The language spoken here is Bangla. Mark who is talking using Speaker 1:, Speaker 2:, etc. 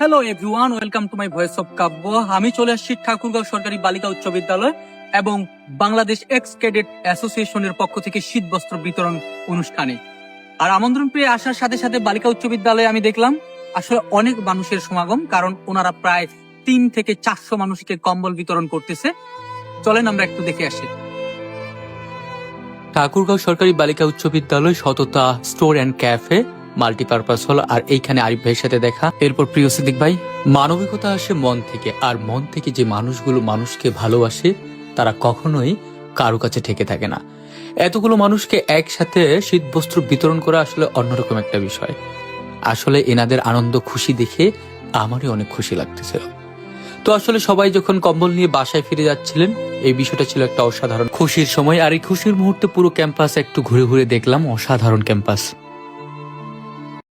Speaker 1: Hello everyone welcome to my voice of Kabbo আমি চলে আসছি ঠাকুরগাঁও সরকারি বালিকা উচ্চ বিদ্যালয় এবং বাংলাদেশ এক্স ক্যাডেট অ্যাসোসিয়েশনের পক্ষ থেকে শীত বস্ত্র বিতরণ অনুষ্ঠানে। আর আমন্ত্রণ পেয়ে আসার সাথে সাথে বালিকা উচ্চ বিদ্যালয়ে আমি দেখলাম, আসলে অনেক মানুষের সমাগম, কারণ ওনারা প্রায় তিন থেকে চারশো মানুষকে কম্বল বিতরণ করতেছে। চলেন আমরা একটু দেখে আসি। ঠাকুরগাঁও সরকারি বালিকা উচ্চ বিদ্যালয় সততা স্টোর অ্যান্ড ক্যাফে মাল্টিপারপাস হল, আর এইখানে আরিফ ভাইয়ের সাথে দেখা। এরপর প্রিয় সিদ্দিক ভাই, মানবিকতা আসে মন থেকে, আর মন থেকে যে মানুষগুলো মানুষকে ভালোবাসে, তারা কখনোই কারও কাছে ঠেকে থাকে না। এতগুলো মানুষকে একসাথে শীত বস্ত্র বিতরণ করা আসলে অন্যরকম একটা বিষয়। আসলে এনাদের আনন্দ, খুশি দেখে আমারই অনেক খুশি লাগতেছিল। তো আসলে সবাই যখন কম্বল নিয়ে বাসায় ফিরে যাচ্ছিলেন, এই বিষয়টা ছিল একটা অসাধারণ খুশির সময়, আর এই খুশির মুহূর্তে পুরো ক্যাম্পাস একটু ঘুরে ঘুরে দেখলাম, অসাধারণ ক্যাম্পাস।